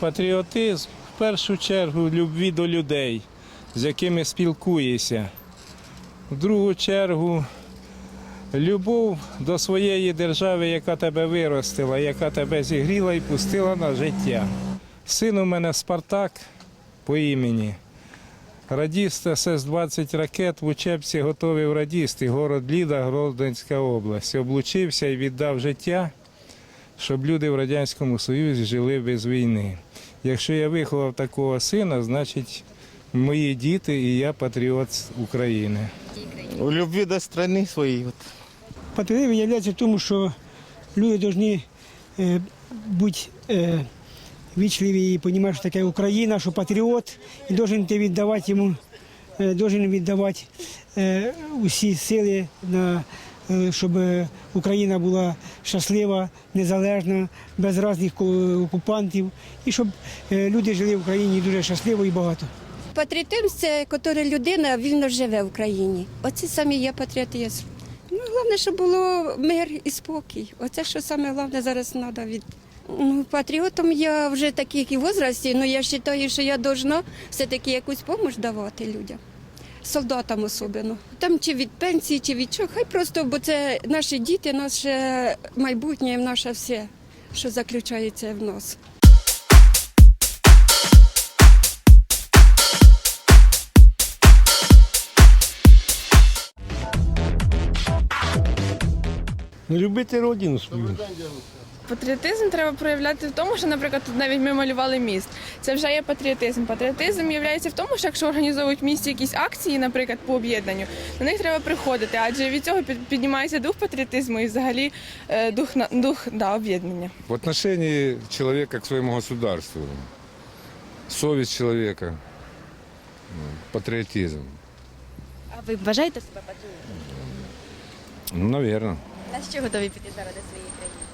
Патріотизм в першу чергу любві до людей, з якими спілкуєшся. В другу чергу любов до своєї держави, яка тебе виростила, яка тебе зігріла і пустила на життя. Син у мене Спартак по імені. Радіст СС-20 ракет в учебці готовий радісти, город Ліда, Гродненська область. Облучився і віддав життя, щоб люди в Радянському Союзі жили без війни. Якщо я виховав такого сина, значить мої діти і я патріот України. У любві до країни своєї. От. Патріотизм є в тому, що люди повинні е, бути е, вічливі і розуміти, що таке Україна, що патріот, і повинен ти віддавати йому, е, должен віддавати е, усі сили, на, щоб е, Україна була щаслива, незалежна, без різних окупантів, і щоб е, люди жили в Україні дуже щасливо і багато. Патріотизм це коли людина вільно живе в Україні. Оце саме є патріотизм. Ну, головне, щоб було мир і спокій. Оце що саме головне зараз треба від. Ну, патріотом я вже такий і в возрасті, але я вважаю, що я повинна все-таки якусь допомогу давати людям. Солдатам особливо. Там чи від пенсії, чи від чого. Хай просто, бо це наші діти, наше майбутнє, наше все, що заключається в нас. Ну, любити родину свою. Патріотизм треба проявляти в тому, що, наприклад, тут навіть ми малювали міст. Це вже є патріотизм. Патріотизм є в тому, що якщо організовують в місті якісь акції, наприклад, по об'єднанню, на них треба приходити, адже від цього піднімається дух патріотизму і взагалі е, дух на- дух да, об'єднання. В отношении человека к своему государству. Совесть человека. ну, Патриотизм. А ви вважаєте себе патріотом? Ну, наверное. На що готові піти заради своєї країни?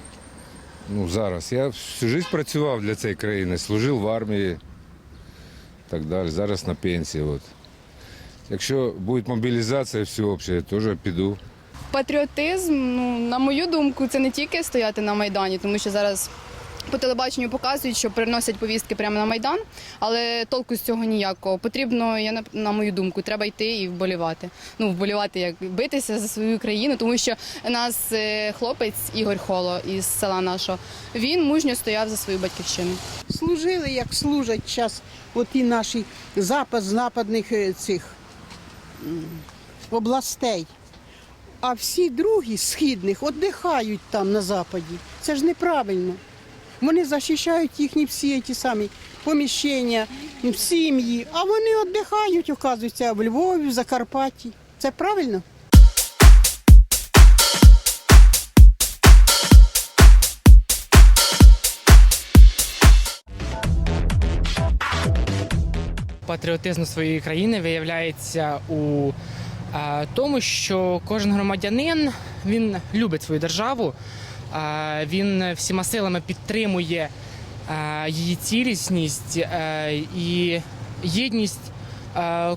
Ну, зараз. Я всю життя працював для цієї країни, служив в армії так далі. Зараз на пенсії. От. Якщо буде мобілізація всеобща, теж піду. Патріотизм, ну на мою думку, це не тільки стояти на майдані, тому що зараз по телебаченню показують, що приносять повістки прямо на майдан, але толку з цього ніякого. Потрібно, я на, на мою думку, треба йти і вболівати. Ну, вболівати як битися за свою країну, тому що нас е, хлопець Ігор Холо із села нашого, він мужньо стояв за свою батьківщину. служили, як служать зараз оті наші запад западних е, цих областей. А всі другі східних віддихають там на западі. Це ж неправильно. Вони захищають їхні всі ті самі поміщення, сім'ї, а вони віддихають, оказується, в Львові, в Закарпатті. Це правильно? патріотизм своєї країни виявляється у е, тому, що кожен громадянин він любить свою державу, він всіма силами підтримує її цілісність і єдність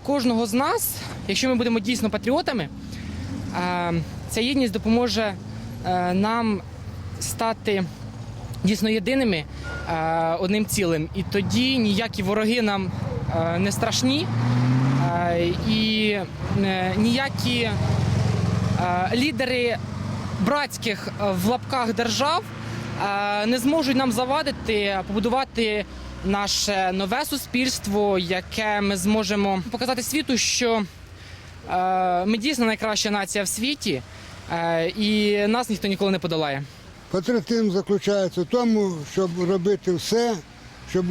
кожного з нас. Якщо ми будемо дійсно патріотами, ця єдність допоможе нам стати дійсно єдиними одним цілим. І тоді ніякі вороги нам не страшні, і е, ніякі лідери братських е, в лапках держав е, не зможуть нам завадити побудувати наше нове суспільство, яке ми зможемо показати світу, що е, ми дійсно найкраща нація в світі, і нас ніхто ніколи не подолає. Патріотизм заключається в тому, щоб робити все, щоб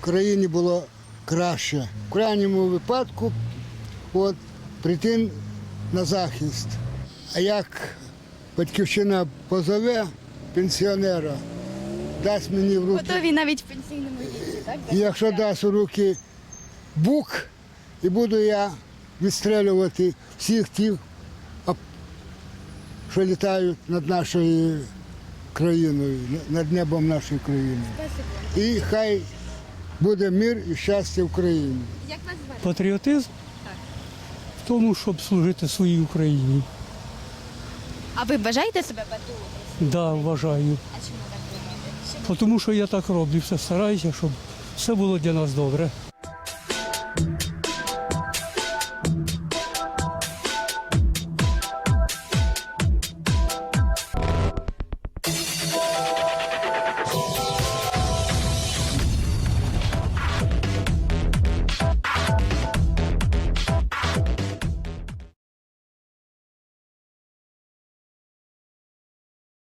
країні було краще. В крайньому випадку от, прийти на захист. А як батьківщина позове пенсіонера, дасть мені в руки. Готові навіть в пенсійному віці, так? І якщо дасть у руки бук, і буду я відстрелювати всіх тих, що літають над нашою країною, над небом нашої країни. І хай буде мир і щастя в країні. Як вас звати? Патріотизм в тому, щоб служити своїй Україні. А ви вважаєте себе патріотом? Да, вважаю. А чому так думаєте? Тому що я так роблю, все стараюся, щоб все було для нас добре.